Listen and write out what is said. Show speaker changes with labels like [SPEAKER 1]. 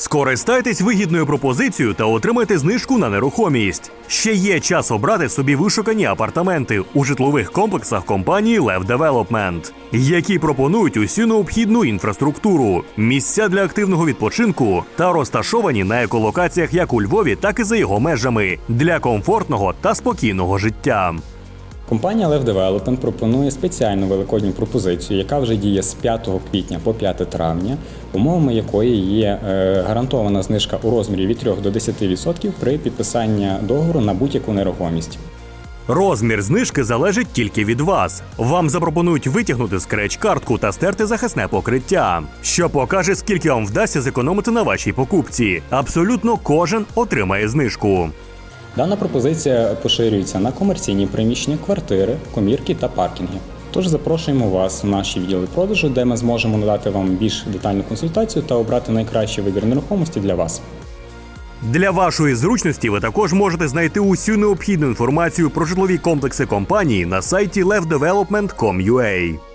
[SPEAKER 1] Скористайтесь вигідною пропозицією та отримайте знижку на нерухомість. Ще є час обрати собі вишукані апартаменти у житлових комплексах компанії Lev Development, які пропонують усю необхідну інфраструктуру, місця для активного відпочинку та розташовані на еколокаціях як у Львові, так і за його межами для комфортного та спокійного життя.
[SPEAKER 2] Компанія Lev Development пропонує спеціальну великодню пропозицію, яка вже діє з 5 квітня по 5 травня, умовами якої є е, гарантована знижка у розмірі від 3 до 10% при підписанні договору на будь-яку нерухомість.
[SPEAKER 1] Розмір знижки залежить тільки від вас. Вам запропонують витягнути скреч-картку та стерти захисне покриття, що покаже, скільки вам вдасться зекономити на вашій покупці. Абсолютно кожен отримає знижку.
[SPEAKER 2] Дана пропозиція поширюється на комерційні приміщення, квартири, комірки та паркінги. Тож запрошуємо вас в наші відділи продажу, де ми зможемо надати вам більш детальну консультацію та обрати найкращий вибір нерухомості для вас.
[SPEAKER 1] Для вашої зручності ви також можете знайти усю необхідну інформацію про житлові комплекси компанії на сайті levdevelopment.com.ua.